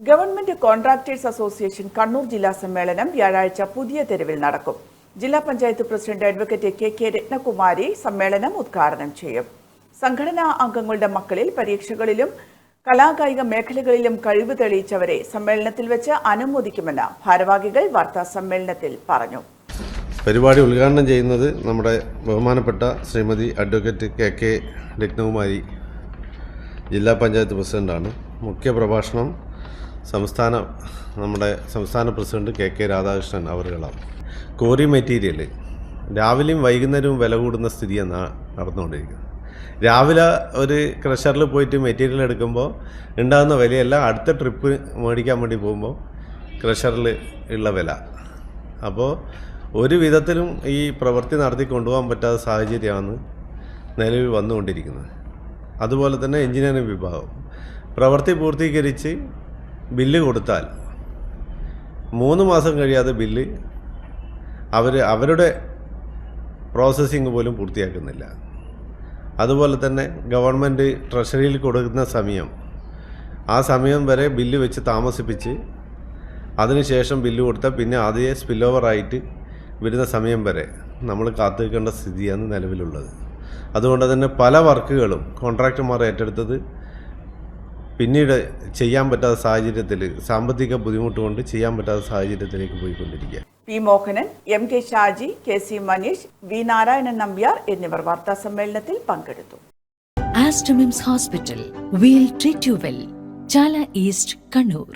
Government contractors association Kannur ജില്ലാ സമ്മേളനം വ്യാഴാഴ്ച പുതിയ തെരുവിൽ നടക്കും. ജില്ലാ panchayat president advocate K K Ratnakumari സമ്മേളനം ഉദ്ഘാടനം ചെയ്യും. സംഘടനാ അംഗങ്ങളുടെ മക്കളിൽ പരീക്ഷകളിലും കലാകായിക മേഖലകളിലും കഴിവ് തെളിയിച്ചവരെ സമ്മേളനത്തിൽ വെച്ച് അനുമോദിക്കുമെന്ന് ഭാരവാഹികൾ വാർത്താ സമ്മേളനത്തിൽ പറഞ്ഞു. പരിപാടി ഉദ്ഘാടനം ചെയ്യുന്നത് നമ്മുടെ ബഹുമാനപ്പെട്ട Srimathi advocate K K Rathnakumari ജില്ലാ പഞ്ചായത്ത് പ്രസിഡന്റാണ്. മുഖ്യ പ്രഭാഷണം സംസ്ഥാന നമ്മുടെ സംസ്ഥാന പ്രസിഡന്റ് കെ കെ രാധാകൃഷ്ണൻ അവറുകളാണ് കോറി മെറ്റീരിയൽ രാവിലെയും വൈകുന്നേരവും വില കൂടുന്ന സ്ഥിതിയാണ് നടന്നുകൊണ്ടിരിക്കുന്നത്. രാവിലെ ഒരു ക്രഷറിൽ പോയിട്ട് മെറ്റീരിയൽ എടുക്കുമ്പോൾ ഉണ്ടാകുന്ന വിലയല്ല അടുത്ത ട്രിപ്പ് മേടിക്കാൻ വേണ്ടി പോകുമ്പോൾ ക്രഷറിൽ ഉള്ള വില. അപ്പോൾ ഒരു വിധത്തിലും ഈ പ്രവൃത്തി നടത്തി കൊണ്ടുപോകാൻ പറ്റാത്ത സാഹചര്യമാണ് നിലവിൽ വന്നുകൊണ്ടിരിക്കുന്നത്. അതുപോലെ തന്നെ എഞ്ചിനീയറിംഗ് വിഭാഗം പ്രവൃത്തി പൂർത്തീകരിച്ച് ബില്ല് കൊടുത്താൽ മൂന്ന് മാസം കഴിയാതെ ബില്ല് അവർ അവരുടെ പ്രോസസ്സിങ് പോലും പൂർത്തിയാക്കുന്നില്ല. അതുപോലെ തന്നെ ഗവൺമെന്റ് ട്രഷറിയിൽ കൊടുക്കുന്ന സമയം ആ സമയം വരെ ബില്ല് വെച്ച് താമസിപ്പിച്ച് അതിനുശേഷം ബില്ല് കൊടുത്താൽ പിന്നെ അതേ സ്പിൽ ഓവറായിട്ട് വരുന്ന സമയം വരെ നമ്മൾ കാത്തു നിൽക്കേണ്ട സ്ഥിതിയാണ് നിലവിലുള്ളത്. അതുകൊണ്ട് തന്നെ പല വർക്കുകളും കോൺട്രാക്ടർമാർ ഏറ്റെടുത്തത് പിന്നീട് ചെയ്യാൻ പറ്റാത്ത സാഹചര്യത്തിൽ സാമ്പത്തിക ബുദ്ധിമുട്ട് കൊണ്ട് ചെയ്യാൻ പറ്റാത്ത സാഹചര്യത്തിലേക്ക് പോയിക്കൊണ്ടിരിക്കുക P Mohanan M K Shaji K C Manish V Narayanan Nambiar എന്നിവർ വാർത്താ സമ്മേളനത്തിൽ പങ്കെടുത്തു Aster MIMS hospital we treat you well Chala east Kannur.